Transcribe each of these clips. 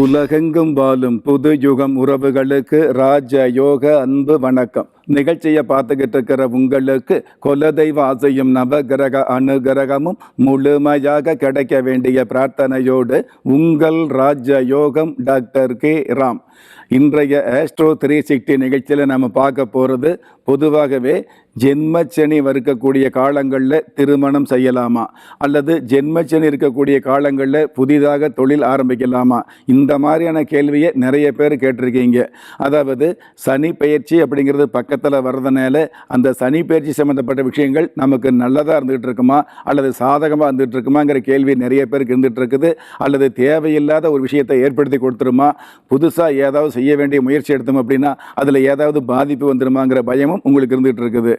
உலகெங்கும் வாழும் புது யுகம் உறவுகளுக்கு ராஜ யோக அன்பு வணக்கம். நிகழ்ச்சியை பார்த்துக்கிட்டு இருக்கிற உங்களுக்கு குலதெய்வ ஆசையும் நவகிரக அனுகிரகமும் முழுமையாக கிடைக்க வேண்டிய பிரார்த்தனையோடு உங்கள் ராஜ யோகம் டாக்டர் கே. ராம். இன்றைய ஆஸ்ட்ரோ த்ரீ சிக்ஸ்டி நிகழ்ச்சியில் நம்ம பார்க்க போகிறது பொதுவாகவே ஜென்மச்சனி இருக்கக்கூடிய காலங்களில் திருமணம் செய்யலாமா? அல்லது ஜென்மச்சனி இருக்கக்கூடிய காலங்களில் புதிதாக தொழில் ஆரம்பிக்கலாமா? இந்த மாதிரியான கேள்வியை நிறைய பேர் கேட்டிருக்கீங்க. அதாவது சனி பயிற்சி அப்படிங்கிறது பக்கத்தில் வர்றதுனால அந்த சனி பயிற்சி சம்மந்தப்பட்ட விஷயங்கள் நமக்கு நல்லதாக இருந்துகிட்டு இருக்குமா? அல்லது சாதகமாக இருந்துகிட்டு இருக்குமாங்கிற கேள்வி நிறைய பேருக்கு இருந்துகிட்டு இருக்குது. அல்லது தேவையில்லாத ஒரு விஷயத்தை ஏற்படுத்தி கொடுத்துருமா? புதுசாக ஏதாவது செய்ய வேண்டிய முயற்சி எடுத்தோம் அப்படின்னா அதில் ஏதாவது பாதிப்பு வந்துருமாங்கிற பயமும் உங்களுக்கு இருந்துகிட்டு இருக்குது.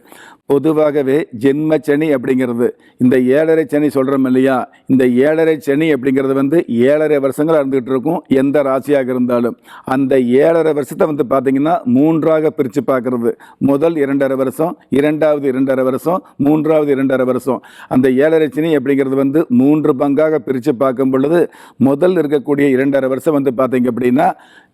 பொதுவாகவே ஜென்ம சனி அப்படிங்கிறது இந்த ஏழரை சனி சொல்கிறோம் இல்லையா? இந்த ஏழரை சனி அப்படிங்கிறது வந்து ஏழரை வருஷங்களாக இருந்துகிட்டு இருக்கும் எந்த ராசியாக இருந்தாலும். அந்த ஏழரை வருஷத்தை வந்து பார்த்தீங்கன்னா மூன்றாக பிரித்து பார்க்குறது முதல் இரண்டரை வருஷம் இரண்டாவது இரண்டரை வருஷம் மூன்றாவது இரண்டரை வருஷம். அந்த ஏழரை சனி அப்படிங்கிறது வந்து மூன்று பங்காக பிரித்து பார்க்கும் பொழுது முதல் இருக்கக்கூடிய இரண்டரை வருஷம் வந்து பார்த்தீங்க அப்படின்னா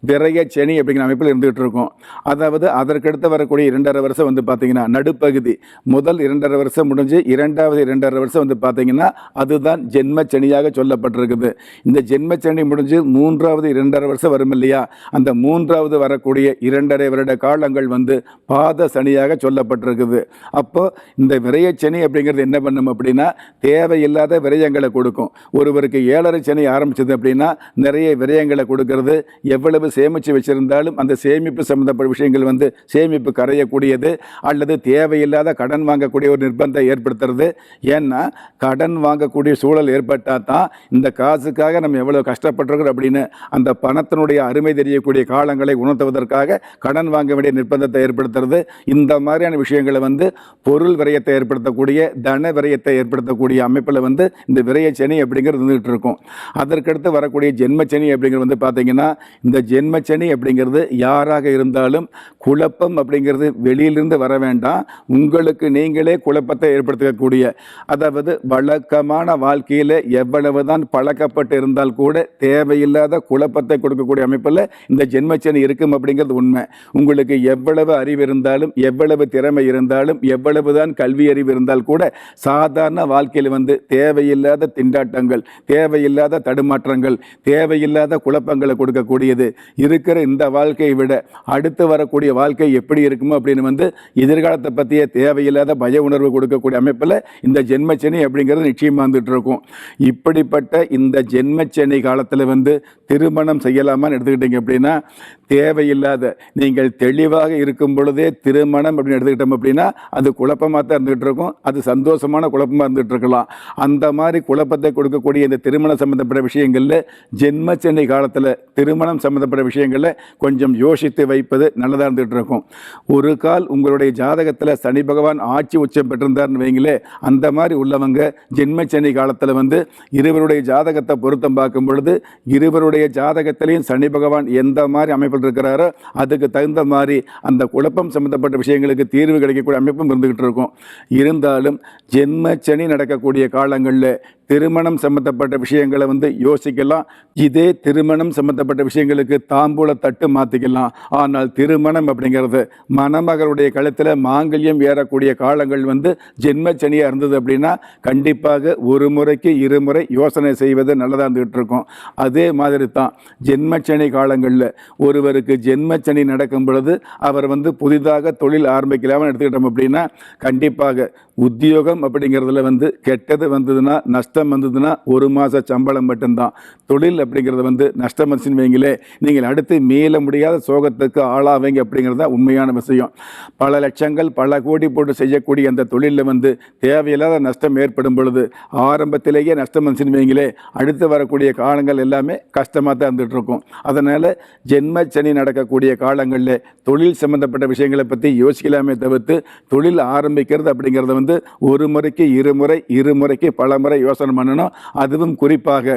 விரைய சனி அப்படிங்கிற அமைப்பில் இருந்துகிட்டு இருக்கும். அதாவது அதற்கடுத்து வரக்கூடிய இரண்டரை வருஷம் வந்து பார்த்தீங்கன்னா நடுப்பகுதி. முதல் இரண்டரை வருஷம் முடிஞ்சு இரண்டாவது இரண்டரை வருஷம் வந்து பார்த்தீங்கன்னா அதுதான் ஜென்ம சனியாக சொல்லப்பட்டிருக்குது. இந்த ஜென்ம சனி முடிஞ்சு மூன்றாவது இரண்டரை வருஷம் வரும் இல்லையா? அந்த மூன்றாவது வரக்கூடிய இரண்டரை வருட காலங்கள் வந்து பா பாத சனியாக சொல்லப்பட்டிருக்குது. அப்போ இந்த விரைய சனி அப்படிங்கிறது என்ன பண்ணும் அப்படின்னா தேவையில்லாத விரயங்களை கொடுக்கும். ஒருவருக்கு ஏழரை சனி ஆரம்பிச்சது அப்படின்னா நிறைய விரயங்களை கொடுக்கறது. எவ்வளவு சேமித்து வச்சிருந்தாலும் அந்த சேமிப்பு சம்மந்தப்பட்ட விஷயங்கள் வந்து சேமிப்பு கரையக்கூடியது அல்லது தேவையில்லாத கடன் வாங்கக்கூடிய ஒரு நிர்பந்தம் ஏற்படுத்துறது. ஏன்னா கடன் வாங்கக்கூடிய சூழல் ஏற்பட்டால் தான் இந்த காசுக்காக நம்ம எவ்வளோ கஷ்டப்பட்டிருக்கிறோம் அப்படின்னு அந்த பணத்தினுடைய அருமை தெரியக்கூடிய காலங்களை உணர்த்துவதற்காக கடன் வாங்க வேண்டிய நிர்பந்தத்தை ஏற்படுத்துறது. இந்த மாதிரியான விஷயங்களை வந்து பொருள் விரயத்தை ஏற்படுத்தக்கூடிய தன விரயத்தை ஏற்படுத்தக்கூடிய அமைப்பில் வந்து இந்த விரய சனி அப்படிங்கிறது இருந்துகிட்டு இருக்கும். அதற்கடுத்து வரக்கூடிய ஜென்மச்சனி அப்படிங்கிறது வந்து பார்த்தீங்கன்னா இந்த ஜென்மச்சனி அப்படிங்கிறது யாராக இருந்தாலும் குழப்பம் அப்படிங்கிறது வெளியிலிருந்து வர வேண்டாம். உங்களுக்கு நீங்களே குழப்பத்தை ஏற்படுத்தக்கூடிய அதாவது வழக்கமான வாழ்க்கையில் எவ்வளவு தான் பழக்கப்பட்டு இருந்தால் கூட தேவையில்லாத குழப்பத்தை கொடுக்கக்கூடிய அமைப்பில் இந்த ஜென்மச்சனி இருக்கும் அப்படிங்கிறது உண்மை. உங்களுக்கு எவ்வளவு அறிவு இருந்தால் இருந்தாலும் எவ்வளவு திறமை இருந்தாலும் எவ்வளவு தான் கல்வி அறிவு இருந்தால் கூட சாதாரண வாழ்க்கையில் வந்து தேவையில்லாத திண்டாட்டங்கள் தேவையில்லாத தடுமாற்றங்கள் தேவையில்லாத குழப்பங்களை கொடுக்கக்கூடியது. இருக்கிற இந்த வாழ்க்கையை விட அடுத்து வரக்கூடிய வாழ்க்கை எப்படி இருக்குமோ அப்படின்னு வந்து எதிர்காலத்தை பற்றிய தேவையில்லாத பய உணர்வு கொடுக்கக்கூடிய அமைப்பில் இந்த ஜென்மச்சனி அப்படிங்கிறது நிச்சயமாக வந்துட்டு இருக்கும் இப்படிப்பட்ட இந்த ஜென்மச்சனி காலத்தில் வந்து திருமணம் செய்யலாமான்னு எடுத்துக்கிட்டீங்க அப்படின்னா தேவையில்லாத நீங்கள் தெளிவாக இருக்கும் பொழுதே திருமணம் அப்படின்னு எடுத்துக்கிட்டோம் அப்படின்னா அது குழப்பமாக தான் இருந்துகிட்டு இருக்கும். அது சந்தோஷமான குழப்பமாக இருந்துகிட்டு இருக்கலாம். அந்த மாதிரி குழப்பத்தை கொடுக்கக்கூடிய இந்த திருமணம் சம்மந்தப்பட்ட விஷயங்களில் ஜென்மச்சனி காலத்தில் திருமணம் சம்மந்தப்பட்ட விஷயங்களில் கொஞ்சம் யோசித்து வைப்பது நல்லதாக இருந்துகிட்டு இருக்கும். ஒரு கால் உங்களுடைய ஜாதகத்தில் சனி பகவான் ஆட்சி உச்சம் பெற்றிருந்தார்னு வைங்களே அந்த மாதிரி உள்ளவங்க ஜென்மச்சனி காலத்தில் வந்து இருவருடைய ஜாதகத்தை பொருத்தம் பார்க்கும் பொழுது இருவருடைய ஜாதகத்திலையும் சனி பகவான் எந்த மாதிரி அமைப்பில் இருக்கிறாரோ அதுக்கு தகுந்த மாதிரி அந்த குழப்பம் சம்மந்தப்பட்ட விஷயங்களுக்கு தீர்வு கிடைக்கக்கூடிய அமைப்பும் இருந்துகிட்டு இருக்கும். இருந்தாலும் ஜென்மச்சனி நடக்கக்கூடிய காலங்களில் திருமணம் சம்மந்தப்பட்ட விஷயங்களை வந்து யோசிக்கலாம். இதே திருமணம் சம்மந்தப்பட்ட விஷயங்களுக்கு தாம்பூல தட்டு மாற்றிக்கலாம் ஆனால் திருமணம் அப்படிங்கிறது மணமகளுடைய கழுத்தில் மாங்கல்யம் ஏறக்கூடிய காலங்கள் வந்து ஜென்மச்சனியாக இருந்தது அப்படின்னா கண்டிப்பாக ஒரு முறைக்கு இருமுறை யோசனை செய்வது நல்லதாக இருந்துகிட்டு இருக்கும். அதே மாதிரி தான் ஜென்மச்சனி காலங்களில் ஒருவருக்கு ஜென்மச்சனி நடக்கும் பொழுது அவர் வந்து புதிதாக தொழில் ஆரம்பிக்கலாம்னு எடுத்துக்கிட்டோம் அப்படின்னா கண்டிப்பாக உத்தியோகம் அப்படிங்கிறதுல வந்து கெட்டது வந்ததுன்னா நஷ்டம் வந்ததுன்னா ஒரு மாத சம்பளம் மட்டும்தான். தொழில் அப்படிங்கிறது வந்து நஷ்டம் வந்துச்சுன்னு வைங்களே நீங்கள் அடுத்து மீள முடியாத சோகத்துக்கு ஆளாவீங்க அப்படிங்கிறது தான் உண்மையான விஷயம். பல லட்சங்கள் பல கோடி போட்டு செய்யக்கூடிய அந்த தொழிலில் வந்து தேவையில்லாத நஷ்டம் ஏற்படும் பொழுது ஆரம்பத்திலேயே நஷ்டம் வந்துச்சுன்னு வைங்களே அடுத்து வரக்கூடிய காலங்கள் எல்லாமே கஷ்டமாக தான் இருந்துகிட்டு இருக்கும் அதனால் ஜென்ம சனி நடக்கக்கூடிய காலங்களில் தொழில் சம்பந்தப்பட்ட விஷயங்களை பற்றி யோசிக்கலாமே தவிர்த்து தொழில் ஆரம்பிக்கிறது அப்படிங்கிறத வந்து ஒரு முறைக்கு இருமுறை இருமுறைக்கு பல முறை யோசனை யோசனை பண்ணணும் அதுவும் குறிப்பாக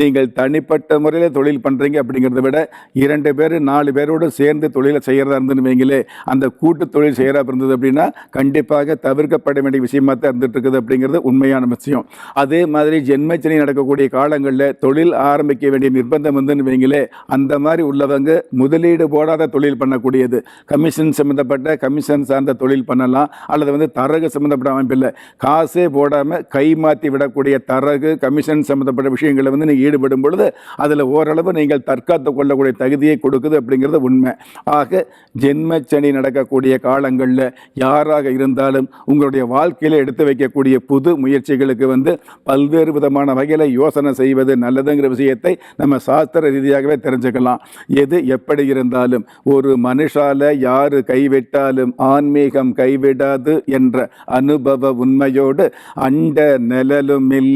நீங்கள் தனிப்பட்ட முறையில் தொழில் பண்ணுறீங்க அப்படிங்கிறத விட இரண்டு பேர் நாலு பேரோடு சேர்ந்து தொழிலை செய்கிறதா இருந்துன்னு வைங்களே அந்த கூட்டு தொழில் செய்கிறா இருந்தது அப்படின்னா கண்டிப்பாக தவிர்க்கப்பட வேண்டிய விஷயமா தான் இருந்துட்டு இருக்குது அப்படிங்கிறது உண்மையான விஷயம். அதே மாதிரி ஜென்மச்சனி நடக்கக்கூடிய காலங்களில் தொழில் ஆரம்பிக்க வேண்டிய நிர்பந்தம் வந்துன்னு வைங்களே அந்த மாதிரி உள்ளவங்க முதலீடு போடாத தொழில் பண்ணக்கூடியது. கமிஷன் சம்மந்தப்பட்ட கமிஷன் சார்ந்த தொழில் பண்ணலாம் அல்லது வந்து தரகு சம்மந்தப்பட்ட அமைப்பில் காசே போடாமல் கை மாற்றி விடக்கூடிய தரகு கமிஷன் சம்மந்தப்பட்ட விஷயங்களை வந்து நீங்கள் ஈடுபடும் பொழுது அதில் ஓரளவு நீங்கள் தற்காத்து கொள்ளக்கூடிய தகுதியை கொடுக்குது அப்படிங்கிறது உண்மை. ஆக ஜென்மச்சனி நடக்கக்கூடிய காலங்களில் யாராக இருந்தாலும் உங்களுடைய வாழ்க்கையில் எடுத்து வைக்கக்கூடிய புது முயற்சிகளுக்கு வந்து பல்வேறு விதமான வகையில் யோசனை செய்வது நல்லதுங்கிற விஷயத்தை நம்ம சாஸ்திர ரீதியாகவே தெரிஞ்சுக்கலாம். எது எப்படி இருந்தாலும் ஒரு மனுஷால யாரு கைவிட்டாலும் ஆன்மீகம் கைவிடாது என்ற அனுபவ உண்மையோடு அண்ட நிழலும் இல்லை.